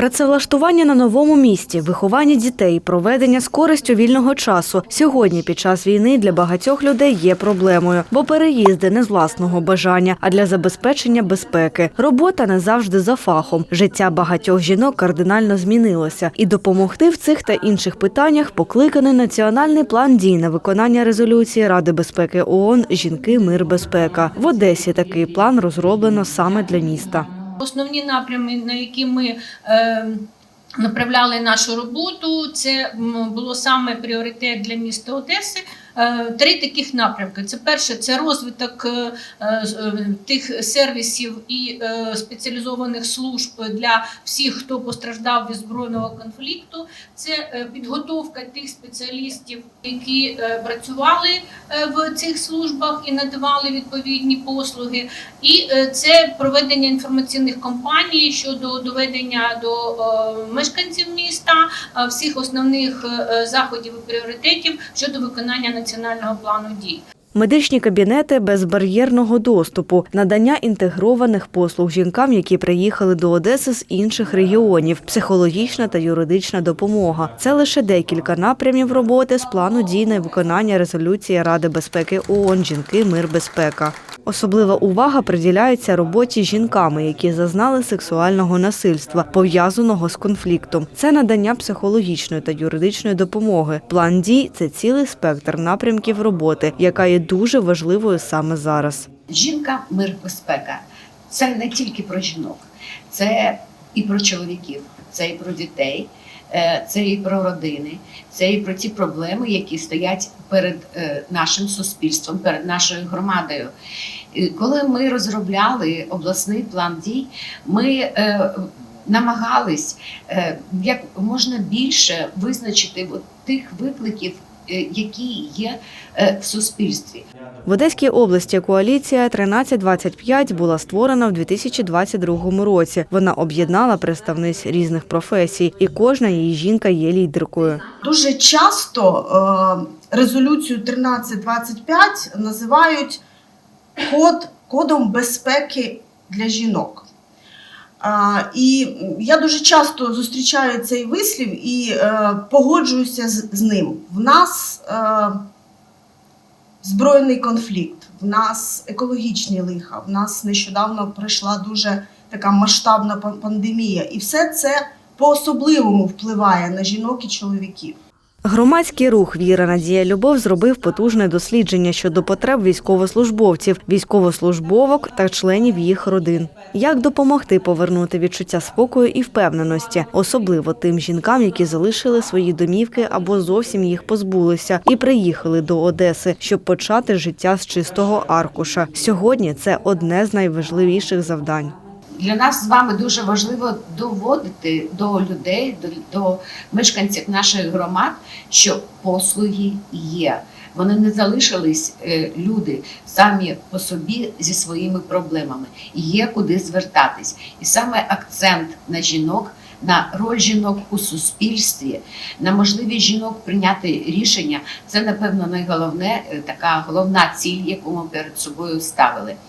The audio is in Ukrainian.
Працевлаштування на новому місці, виховання дітей, проведення з користю вільного часу сьогодні під час війни для багатьох людей є проблемою, бо переїзди не з власного бажання, а для забезпечення безпеки. Робота не завжди за фахом. Життя багатьох жінок кардинально змінилося, і допомогти в цих та інших питаннях покликаний національний план дій на виконання резолюції Ради безпеки ООН Жінки, мир, безпека. В Одесі такий план розроблено саме для міста. Основні напрями, на які ми е, направляли нашу роботу, це було саме пріоритет для міста Одеси. Е, Три таких напрямки. Це перше, це розвиток е, е, тих сервісів і спеціалізованих служб для всіх, хто постраждав від збройного конфлікту. Це підготовка тих спеціалістів, які працювали в цих службах і надавали відповідні послуги. І це проведення інформаційних кампаній щодо доведення до мешканців міста всіх основних заходів і пріоритетів щодо виконання національного плану дій. Медичні кабінети безбар'єрного доступу, надання інтегрованих послуг жінкам, які приїхали до Одеси з інших регіонів, психологічна та юридична допомога. Це лише декілька напрямів роботи з плану дій на виконання резолюції Ради безпеки ООН «Жінки, мир, безпека. Особлива увага приділяється роботі жінками, які зазнали сексуального насильства, пов'язаного з конфліктом. Це надання психологічної та юридичної допомоги. План дій це цілий спектр напрямків роботи, яка є дуже важливою саме зараз. Жінка, мир, безпека це не тільки про жінок, це і про чоловіків, це і про дітей, це і про родини, це і про ті проблеми, які стоять перед е, нашим суспільством, перед нашою громадою. Коли ми розробляли обласний план дій, ми е, намагались е, як можна більше визначити тих викликів, які є е, в суспільстві. В Одеській області коаліція 1325 була створена в 2022 році. Вона об'єднала представниць різних професій, і кожна її жінка є лідеркою. Дуже часто е, резолюцію 1325 називають код, кодом безпеки для жінок. А, і я дуже часто зустрічаю цей вислів і е, погоджуюся з, з ним. В нас е, збройний конфлікт, в нас екологічні лиха, в нас нещодавно прийшла дуже така масштабна пандемія. І все це по-особливому впливає на жінок і чоловіків. Громадський рух Віра Надія Любов зробив потужне дослідження щодо потреб військовослужбовців, військовослужбовок та членів їх родин. Як допомогти повернути відчуття спокою і впевненості, особливо тим жінкам, які залишили свої домівки або зовсім їх позбулися і приїхали до Одеси, щоб почати життя з чистого аркуша. Сьогодні це одне з найважливіших завдань. Для нас з вами дуже важливо доводити до людей, до, до мешканців наших громад, що послуги є. Вони не залишились е, люди самі по собі зі своїми проблемами. Є куди звертатись. І саме акцент на жінок, на роль жінок у суспільстві, на можливість жінок прийняти рішення це, напевно, найголовне, е, така головна ціль, яку ми перед собою ставили.